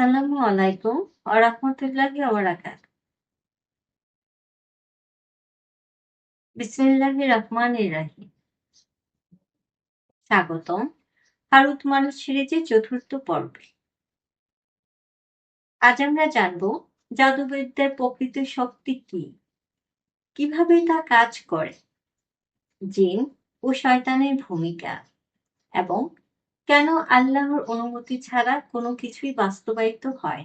আসসালামু আলাইকুম রাহিম। স্বাগতম মানুষ চতুর্থ পর্বে। আজ আমরা জানব জাদুবিদ্যার প্রকৃত শক্তি কি, কীভাবে তা কাজ করে, জিন ও শয়তানের ভূমিকা এবং কেন আল্লাহর অনুমতি ছাড়া কোনো কিছুই বাস্তবায়িত হয়।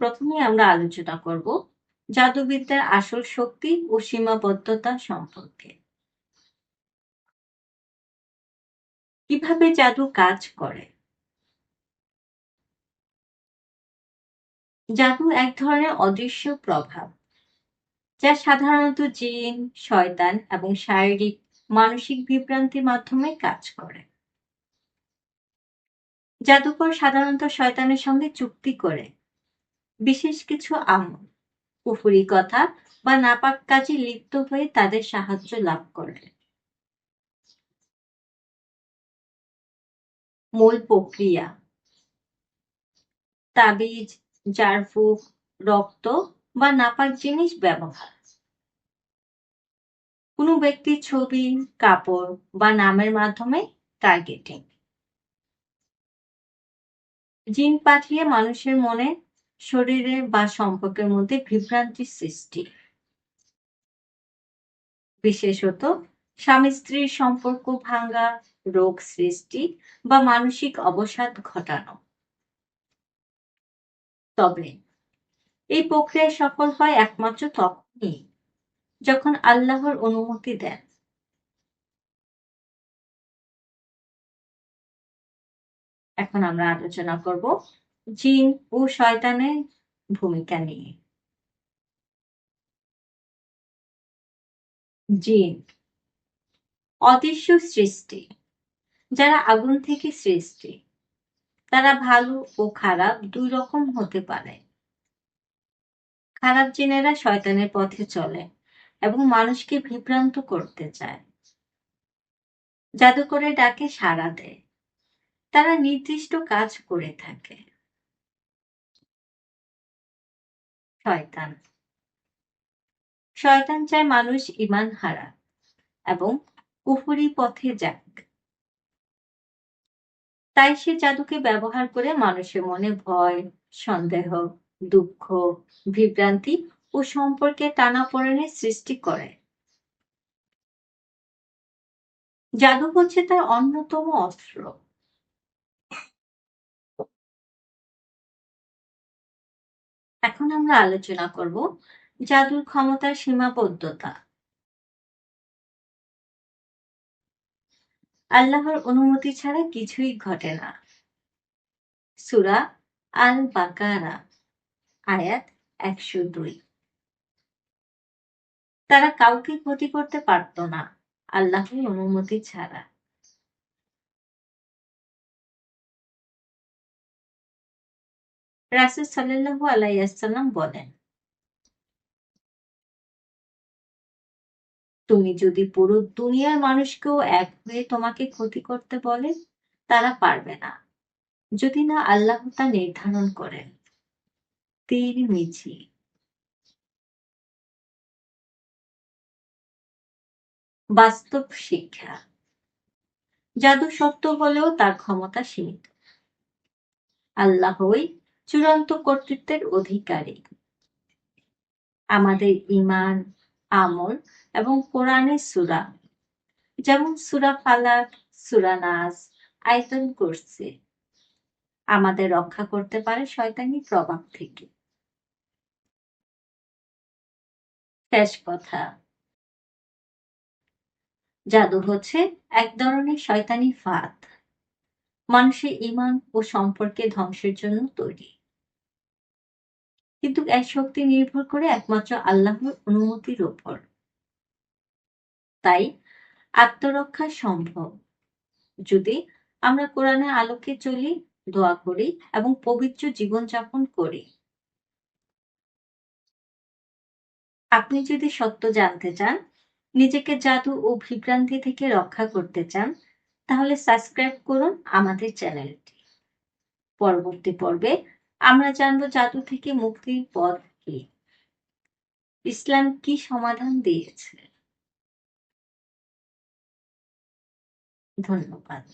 প্রথমে আমরা আলোচনা করব জাদুবিদ্যার আসল শক্তি ও সীমাবদ্ধতা সম্পর্কে। কীভাবে জাদু কাজ করে জাদু এক ধরনের অদৃশ্য প্রভাব, যা সাধারণত জিন, শয়তান এবং শারীরিক মানসিক বিভ্রান্তির মাধ্যমে কাজ করে। জাদুকর সাধারণত শয়তানের সঙ্গে চুক্তি করে। বিশেষ কিছু আমল কুফুরি কথা বা নাপাক কাজে লিপ্ত হয়ে তাদের সাহায্য লাভ করে। মূল প্রক্রিয়া, তাবিজ, জারফুক, রক্ত বা নাপাক জিনিস ব্যবহার। কোনো ব্যক্তির ছবি, কাপড় বা নামের মাধ্যমে টার্গেটিং জিন পাঠিয়ে মানুষের মনে শরীরে বা সম্পর্কের মধ্যে বিভ্রান্তির সৃষ্টি। বিশেষত স্বামী স্ত্রীর সম্পর্ক ভাঙ্গা রোগ সৃষ্টি বা মানসিক অবসাদ ঘটানো। তবে এই প্রক্রিয়া সফল হয় একমাত্র তখনই যখন আল্লাহর অনুমতি দেন। এখন আমরা আলোচনা করব জিন ও শয়তানের ভূমিকা নিয়ে। জিন, অদৃশ্য সৃষ্টি, যারা আগুন থেকে সৃষ্টি। তারা ভালো ও খারাপ দুই রকম হতে পারে। খারাপ জিনেরা শয়তানের পথে চলে। এবং মানুষকে বিভ্রান্ত করতে চায়। জাদুকরে ডাকে সাড়া দেয়। তারা নির্দিষ্ট কাজ করে থাকে। শয়তান। শয়তান চায় মানুষ ইমান হারা এবং কুফুরি পথে যাক। তাই সে জাদুকে ব্যবহার করে মানুষের মনে ভয়, সন্দেহ, দুঃখ, বিভ্রান্তি ও সম্পর্কে টানাপোড়েনের সৃষ্টি করে। জাদু হচ্ছে তার অন্যতম অস্ত্র। এখন আমরা আলোচনা করব জাদুর ক্ষমতার সীমাবদ্ধতা। আল্লাহর অনুমতি ছাড়া কিছুই ঘটে না। সুরা আল বাকারা আয়াত একশো দুই। তারা কাউকে ক্ষতি করতে পারত না। আল্লাহর অনুমতি ছাড়া। রাসুল সাল্লাল্লাহু আলাইসাল্লাম বলেন, তুমি যদি পুরো দুনিয়ার মানুষকেও এক হয়ে তোমাকে ক্ষতি করতে বলে, তারা পারবে না। যদি না আল্লাহ তা নির্ধারণ করেন। তীর মিছি বাস্তব শিক্ষা। জাদু সত্য হলেও তার ক্ষমতা সীমিত। আল্লাহই চূড়ান্ত কর্তৃত্বের অধিকারী। আমাদের ইমান আমল এবং কোরআনের সুরা, যেমন সুরা ফালাক, সুরা নাস, আয়তন করছে, আমাদের রক্ষা করতে পারে শয়তানি প্রভাব থেকে। শেষ কথা। জাদু হচ্ছে এক ধরনের শয়তানি ফাঁদ। মানুষের ইমান ও সম্পর্কে ধ্বংসের জন্য তৈরি। কিন্তু এক শক্তি নির্ভর করে একমাত্র আল্লাহর অনুমতির ওপর তাই আত্মরক্ষা সম্ভব। যদি আমরা কোরআনের আলোকে চলি, দোয়া করি এবং পবিত্র জীবনযাপন করি। আপনি যদি সত্য জানতে চান নিজেকে জাদু ও বিভ্রান্তি থেকে রক্ষা করতে চান, তাহলে সাবস্ক্রাইব করুন আমাদের চ্যানেলটি। পরবর্তী পর্বে আমরা জানব জাদু থেকে মুক্তির পথ কি। ইসলাম কি সমাধান দিয়েছে? ধন্যবাদ।